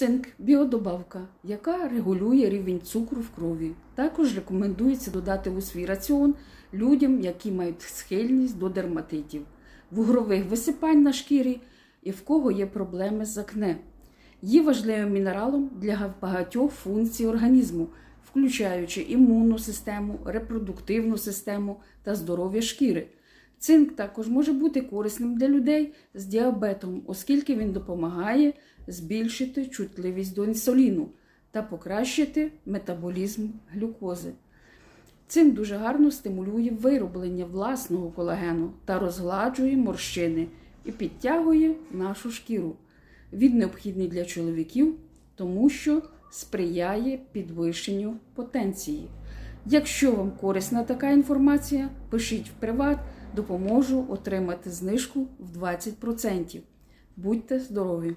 Цинк біодобавка, яка регулює рівень цукру в крові. Також рекомендується додати у свій раціон людям, які мають схильність до дерматитів, вугрових висипань на шкірі і в кого є проблеми з акне. Є важливим мінералом для багатьох функцій організму, включаючи імунну систему, репродуктивну систему та здоров'я шкіри. Цинк також може бути корисним для людей з діабетом, оскільки він допомагає збільшити чутливість до інсуліну та покращити метаболізм глюкози. Цим дуже гарно стимулює вироблення власного колагену та розгладжує морщини і підтягує нашу шкіру. Він необхідний для чоловіків, тому що сприяє підвищенню потенції. Якщо вам корисна така інформація, пишіть в приват, допоможу отримати знижку в 20%. Будьте здорові!